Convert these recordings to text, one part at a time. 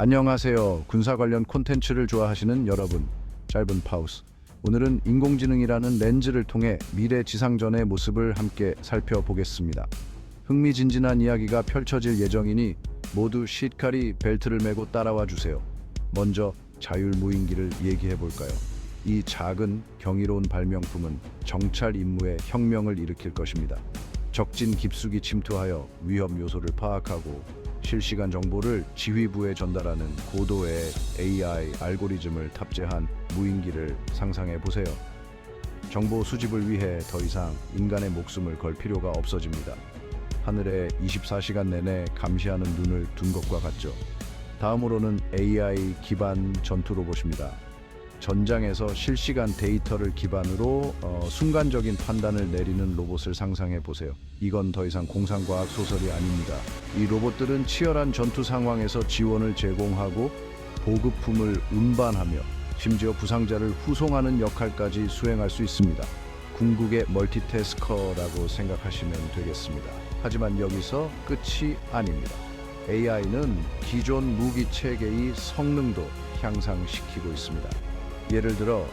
안녕하세요. 군사 관련 콘텐츠를 좋아하시는 여러분. 짧은 파우스. 오늘은 인공지능이라는 렌즈를 통해 미래 지상전의 모습을 함께 살펴보겠습니다. 흥미진진한 이야기가 펼쳐질 예정이니 모두 시카리 벨트를 메고 따라와 주세요. 먼저 자율무인기를 얘기해 볼까요? 이 작은 경이로운 발명품은 정찰 임무에 혁명을 일으킬 것입니다. 적진 깊숙이 침투하여 위험 요소를 파악하고 실시간 정보를 지휘부에 전달하는 고도의 AI 알고리즘을 탑재한 무인기를 상상해 보세요. 정보 수집을 위해 더 이상 인간의 목숨을 걸 필요가 없어집니다. 하늘에 24시간 내내 감시하는 눈을 둔 것과 같죠. 다음으로는 AI 기반 전투 로봇입니다. 전장에서 실시간 데이터를 기반으로 어, 순간적인 판단을 내리는 로봇을 상상해 보세요. 이건 더 이상 공상과학 소설이 아닙니다. 이 로봇들은 치열한 전투 상황에서 지원을 제공하고 보급품을 운반하며 심지어 부상자를 후송하는 역할까지 수행할 수 있습니다. 궁극의 멀티태스커라고 생각하시면 되겠습니다. 하지만 여기서 끝이 아닙니다. AI는 기존 무기 체계의 성능도 향상시키고 있습니다. 예를 들어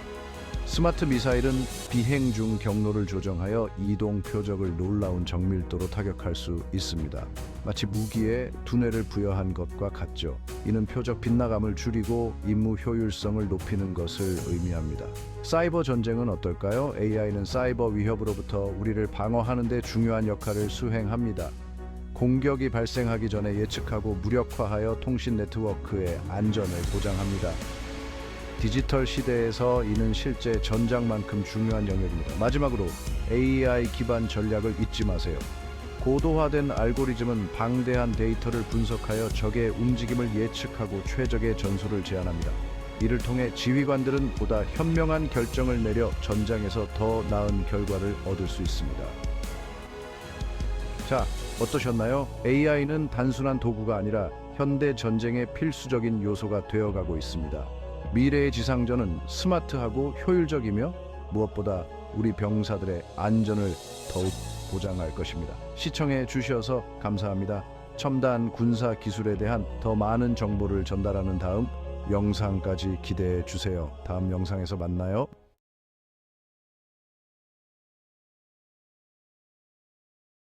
스마트 미사일은 비행 중 경로를 조정하여 이동 표적을 놀라운 정밀도로 타격할 수 있습니다. 마치 무기에 두뇌를 부여한 것과 같죠. 이는 표적 빗나감을 줄이고 임무 효율성을 높이는 것을 의미합니다. 사이버 전쟁은 어떨까요? AI는 사이버 위협으로부터 우리를 방어하는 데 중요한 역할을 수행합니다. 공격이 발생하기 전에 예측하고 무력화하여 통신 네트워크의 안전을 보장합니다. 디지털 시대에서 이는 실제 전장만큼 중요한 영역입니다. 마지막으로 AI 기반 전략을 잊지 마세요. 고도화된 알고리즘은 방대한 데이터를 분석하여 적의 움직임을 예측하고 최적의 전술을 제안합니다. 이를 통해 지휘관들은 보다 현명한 결정을 내려 전장에서 더 나은 결과를 얻을 수 있습니다. 자, 어떠셨나요? AI는 단순한 도구가 아니라 현대 전쟁의 필수적인 요소가 되어가고 있습니다. 미래의 지상전은 스마트하고 효율적이며 무엇보다 우리 병사들의 안전을 더욱 보장할 것입니다. 시청해 주셔서 감사합니다. 첨단 군사 기술에 대한 더 많은 정보를 전달하는 다음 영상까지 기대해 주세요. 다음 영상에서 만나요.